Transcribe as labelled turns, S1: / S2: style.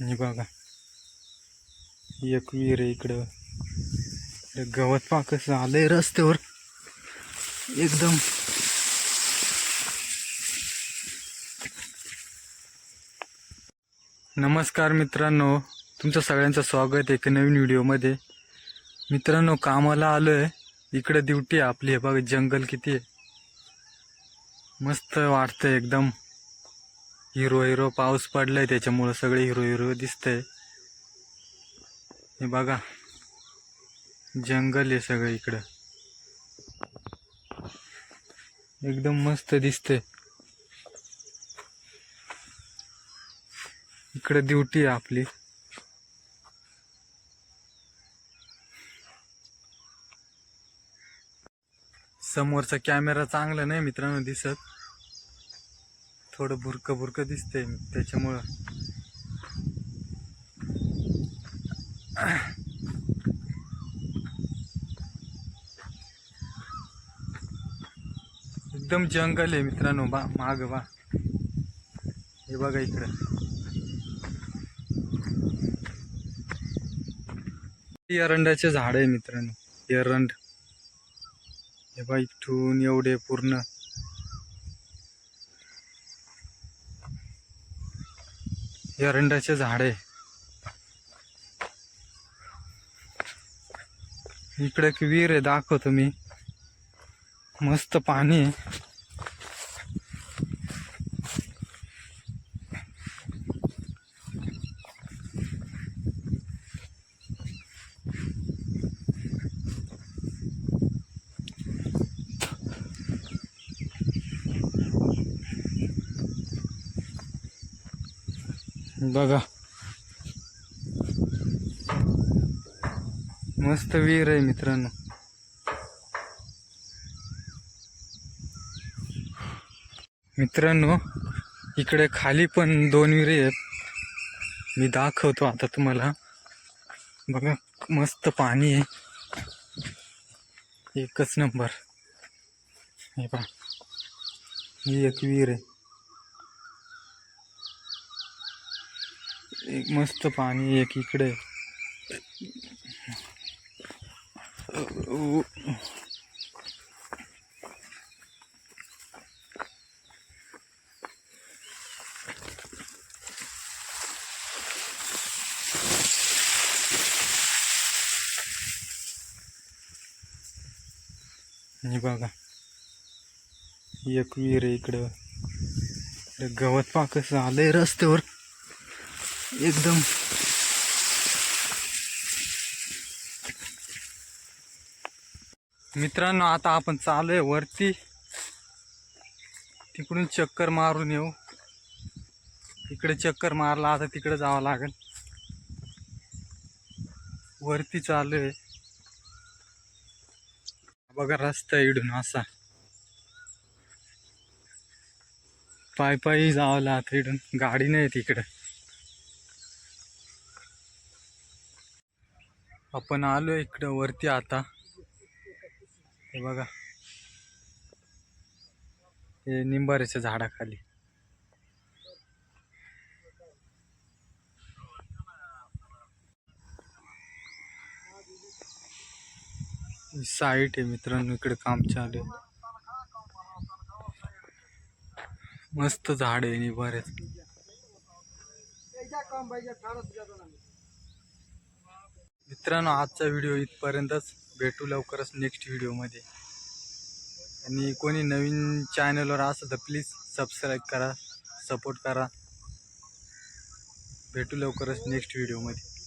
S1: आणि बघा एक विहीर आहे इकडं. गवत पा कसं आलंय रस्त्यावर. एकदम. नमस्कार मित्रांनो तुमचं सगळ्यांचं स्वागत एका नवीन व्हिडिओमध्ये. मित्रांनो कामाला आलो आहे इकडं ड्युटी आहे आपली. हे बघा जंगल किती आहे. मस्त वाटतं एकदम. हिरो हिरो पाऊस पडलाय त्याच्यामुळं सगळे हिरो हिरो दिसतंय. हे बघा. जंगल आहे सगळं इकडं. एकदम मस्त दिसतंय. इकडे ड्युटी आहे आपली. समोरचा कॅमेरा चांगला नाही मित्रांनो दिसत. थोडं भुरकं भुरकं दिसतंय त्याच्यामुळं. एकदम जंगल आहे मित्रांनो बा माग बा. हे बघा इकडं. एरंडाचे झाड आहे मित्रांनो एरंड हे बा इथून एवढे पूर्ण. एरंडाचे झाडे. इकडे एक विहीर आहे दाखवतो मी. मस्त पाणी आहे. बघा. मस्त विहीर आहे मित्रांनो. मित्रांनो इकडे खाली पण दोन विहिरी आहेत. मी दाखवतो आता तुम्हाला. बघा मस्त पाणी आहे. एकच नंबर. हे पहा. ही एक विहीर आहे. एक मस्त पाणी एक इकडे. हे बघा एक विहीर इकडं. गवत पा कसं आलंय रस्त्यावर. एकदम. मित्रांनो आता आपण चालूय वरती. तिकडून चक्कर मारून येऊ. इकडे चक्कर मारला आता तिकडे जावं लागेल. वरती चालू आहे बघा रस्ता इडून असा. पाय पायी जावं लागतं इडून. गाडी नाही तिकडे. आपण आलो इकडं वरती आता. हे बघा. हे निंबाऱ्याच्या झाडाखाली. साईट आहे मित्रांनो इकडे काम चालू मस्त झाड आहे निंबाऱ्याचं. मित्रांनो आजचा व्हिडिओ इथपर्यंतच. भेटू लवकरच नेक्स्ट व्हिडिओमध्ये आणि कोणी नवीन चॅनलवर असं तर प्लीज सबस्क्राईब करा सपोर्ट करा. भेटू लवकरच नेक्स्ट व्हिडिओमध्ये